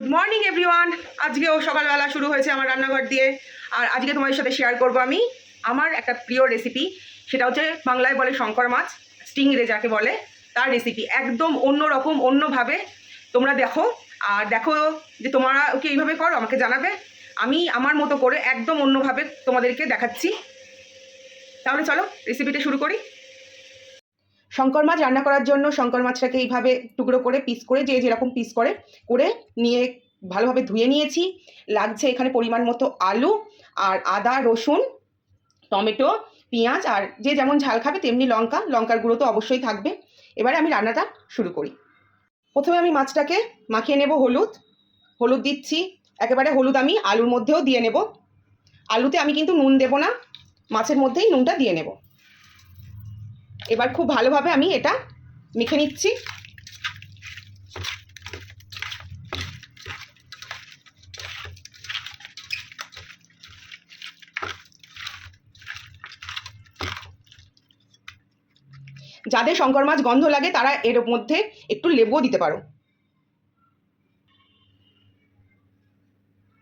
Morning everyone আজকেও সকালবেলা শুরু হয়েছে আমার রান্নাঘর দিয়ে। আর আজকে তোমাদের সাথে শেয়ার করব আমি আমার একটা প্রিয় রেসিপি সেটা হচ্ছে বাংলায় বলে শঙ্কর মাছ স্টিং রে যাকে বলে, তার রেসিপি একদম অন্য রকম অন্যভাবে তোমরা দেখো। আর দেখো যে তোমরা ওকে এইভাবে করো, আমাকে জানাবে। আমি আমার মতো করে একদম অন্যভাবে তোমাদেরকে দেখাচ্ছি। তাহলে চলো রেসিপিটা শুরু করি। শঙ্কর মাছ রান্না করার জন্য শঙ্কর মাছটাকে এইভাবে টুকরো করে পিস করে, যে যেরকম পিস করে করে নিয়ে ভালোভাবে ধুয়ে নিয়েছি। লাগছে এখানে পরিমাণ মতো আলু আর আদা, রসুন, টমেটো, পেঁয়াজ আর যে যেমন ঝাল খাবে তেমনি লঙ্কা। লঙ্কার গুঁড়ো তো অবশ্যই থাকবে। এবারে আমি রান্নাটা শুরু করি। প্রথমে আমি মাছটাকে মাখিয়ে নেব হলুদ। হলুদ দিচ্ছি। একেবারে হলুদ আমি আলুর মধ্যেও দিয়ে নেব। আলুতে আমি কিন্তু নুন দেব না। মাছের মধ্যেই নুনটা দিয়ে নেব। এবার খুব ভালোভাবে আমি এটা মেখে নিচ্ছি। যাদের শঙ্কর মাছ গন্ধ লাগে, তারা এর মধ্যে একটু লেবুও দিতে পারো।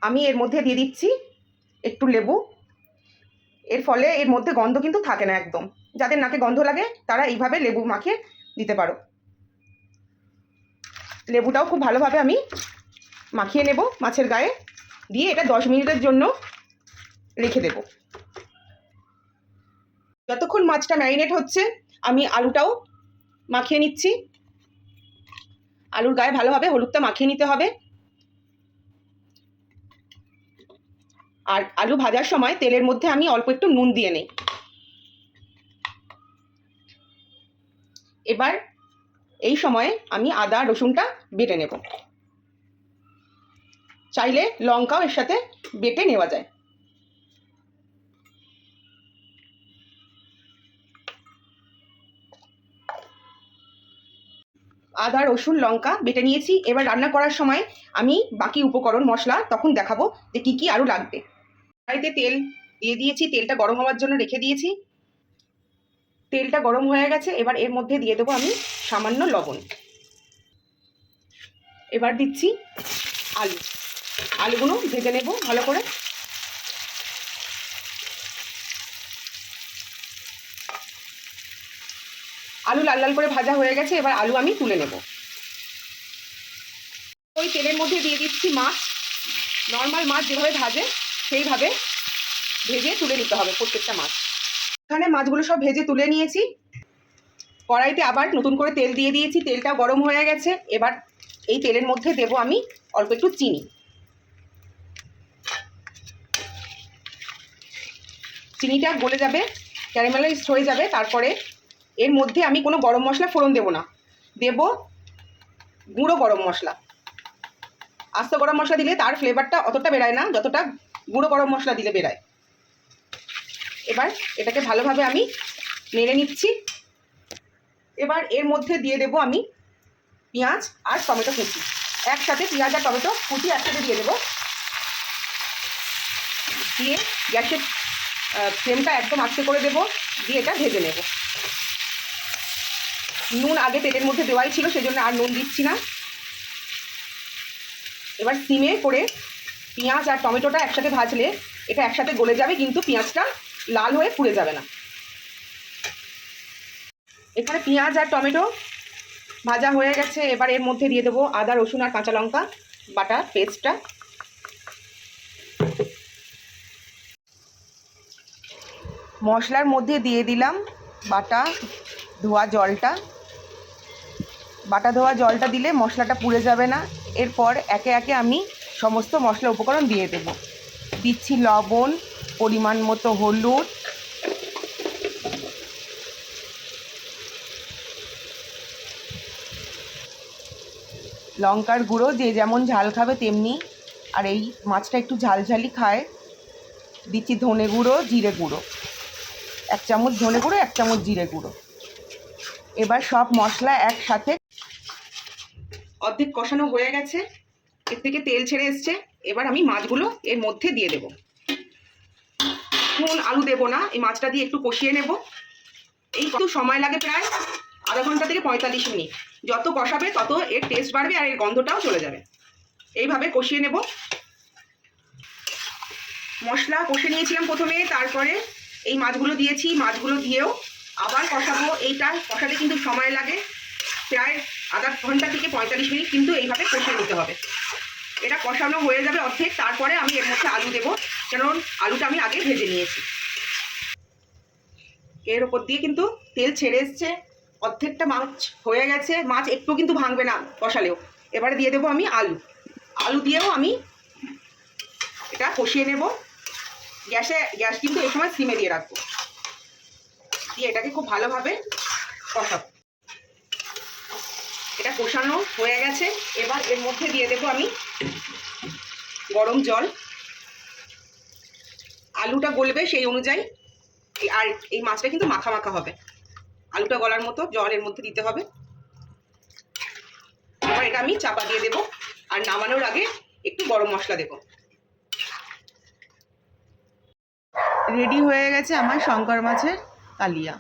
আমি এর মধ্যে দিয়ে দিচ্ছি একটু লেবু। এর ফলে এর মধ্যে গন্ধ কিন্তু থাকে না একদম। যাদের নাকে গন্ধ লাগে, তারা এইভাবে লেবু মাখিয়ে দিতে পারো। লেবুটাও খুব ভালোভাবে আমি মাখিয়ে নেব মাছের গায়ে। দিয়ে এটা দশ মিনিটের জন্য রেখে দেব। যতক্ষণ মাছটা ম্যারিনেট হচ্ছে, আমি আলুটাও মাখিয়ে নিচ্ছি। আলুর গায়ে ভালোভাবে হলুদটা মাখিয়ে নিতে হবে। আর আলু ভাজার সময় তেলের মধ্যে আমি অল্প একটু নুন দিয়ে নেই। এবার এই সময়ে আমি আদা, রসুনটা বেটে নেব। চাইলে লঙ্কাও এর সাথে বেটে নেওয়া যায়। আদা, রসুন, লঙ্কা বেটে নিয়েছি। এবার রান্না করার সময় আমি বাকি উপকরণ, মশলা তখন দেখাবো যে কি কি আরও লাগবে। কড়াইতে তেল দিয়ে দিয়েছি, তেলটা গরম হওয়ার জন্য রেখে দিয়েছি। তেলটা গরম হয়ে গেছে, এবার এর মধ্যে দিয়ে দেবো আমি সামান্য লবণ। এবার দিচ্ছি আলু। আলুগুলো ভেজে নেব ভালো করে। আলু লাল লাল করে ভাজা হয়ে গেছে, এবার আলু আমি তুলে নেব। ওই তেলের মধ্যে দিয়ে দিচ্ছি মাছ। নর্মাল মাছ যেভাবে ভাজে সেইভাবে ভেজে তুলে নিতে হবে প্রত্যেকটা মাছ। এখানে মাছগুলো সব ভেজে তুলে নিয়েছি। কড়াইতে আবার নতুন করে তেল দিয়ে দিয়েছি। তেলটা গরম হয়ে গেছে। এবার এই তেলের মধ্যে দেব আমি অল্প একটু চিনি। চিনিটা গলে যাবে, ক্যারামেলাইজড হয়ে যাবে। তারপরে এর মধ্যে আমি কোনো গরম মশলা ফোড়ন দেব না। দেব গুঁড়ো গরম মশলা। আস্ত গরম মশলা দিলে তার ফ্লেভারটা অতটা বেরায় না। যতটা গুঁড়ো গরম মশলা দিলে বেরায় এবার এটাকে ভালোভাবে আমি নেড়ে নিচ্ছি। এবার এর মধ্যে দিয়ে দেব আমি পেঁয়াজ আর টমেটো কুচি। একসাথে পেঁয়াজ আর টমেটো কুচি একসাথে দিয়ে দেবো। দিয়ে গ্যাসের ফ্লেমটা একদম আস্তে করে দেবো। দিয়ে এটা ভেজে নেব। নুন আগে তেলের মধ্যে দেওয়াই ছিল, সেজন্য আর নুন দিচ্ছি না। এবার সিমে করে পেঁয়াজ আর টমেটোটা একসাথে ভাজলে এটা একসাথে গলে যাবে, কিন্তু পেঁয়াজটা লাল হয়ে পুড়ে যাবে না। এখানে পেঁয়াজ আর টমেটো ভাজা হয়ে গেছে। এবার এর মধ্যে দিয়ে দেবো আদা, রসুন আর কাঁচা লঙ্কা বাটা পেস্টটা। মশলার মধ্যে দিয়ে দিলাম বাটা ধোয়া জলটা। বাটা ধোয়া জলটা দিলে মশলাটা পুড়ে যাবে না। এরপর একে একে আমি সমস্ত মশলা উপকরণ দিয়ে দেব। দিচ্ছি লবণ, পরিমাণ মতো হলুদ। লঙ্কার গুঁড়ো যে যেমন ঝাল খাবে তেমনি। আর এই মাছটা একটু ঝালঝালি খায়। দিচ্ছি ধনে গুঁড়ো, জিরে গুঁড়ো। এক চামচ ধনে গুঁড়ো, এক চামচ জিরে গুঁড়ো। এবার সব মশলা একসাথে অর্ধেক কষানো হয়ে গেছে। এর থেকে তেল ছেড়ে এসছে। এবার আমি মাছগুলো এর মধ্যে দিয়ে দেব। এখন আলু দেবো না, এই মাছটা দিয়ে একটু কষিয়ে নেব। এই কত সময় লাগে প্রায়? আধা ঘণ্টা থেকে পঁয়তাল্লিশ মিনিট। যত কষাবে তত এর টেস্ট বাড়বে আর এর গন্ধটাও চলে যাবে। এইভাবে কষিয়ে নেব। মশলা কষে নিয়েছিলাম প্রথমে, তারপরে এই মাছগুলো দিয়েছি। মাছগুলো দিয়েও আবার কষাবো। এইটা কষাতে কিন্তু সময় লাগে। প্রায় আধা ঘণ্টা থেকে পঁয়তাল্লিশ মিনিট কিন্তু এইভাবে কষে নিতে হবে। এটা কষানো হয়ে যাবে অর্ধেক, তারপরে আমি এর মধ্যে আলু দেবো। কারণ আলুটা আমি আগে ভেজে নিয়েছি। এর ওপর দিয়ে কিন্তু তেল ছেড়ে এসছে। অর্ধেকটা মাছ হয়ে গেছে। মাছ একটু কিন্তু ভাঙবে না কষালেও। এবারে দিয়ে দেবো আমি আলু। আলু দিয়েও আমি এটা কষিয়ে নেব। গ্যাসে, গ্যাস কিন্তু এই সময় সিমে দিয়ে রাখব। দিয়ে এটাকে খুব ভালোভাবে কষাবো। এটা কষানো হয়ে গেছে। এবার এর মধ্যে দিয়ে দেবো আমি গরম জল। আলুটা গলবে সেই অনুযায়ী। আর এই মাছটা কিন্তু মাখা মাখা হবে। আলুটা গলার মতো জল এর মধ্যে দিতে হবে। এবার এটা আমি চাপা দিয়ে দেবো। আর নামানোর আগে একটু গরম মশলা দেবো। রেডি হয়ে গেছে আমার শঙ্কর মাছের কালিয়া।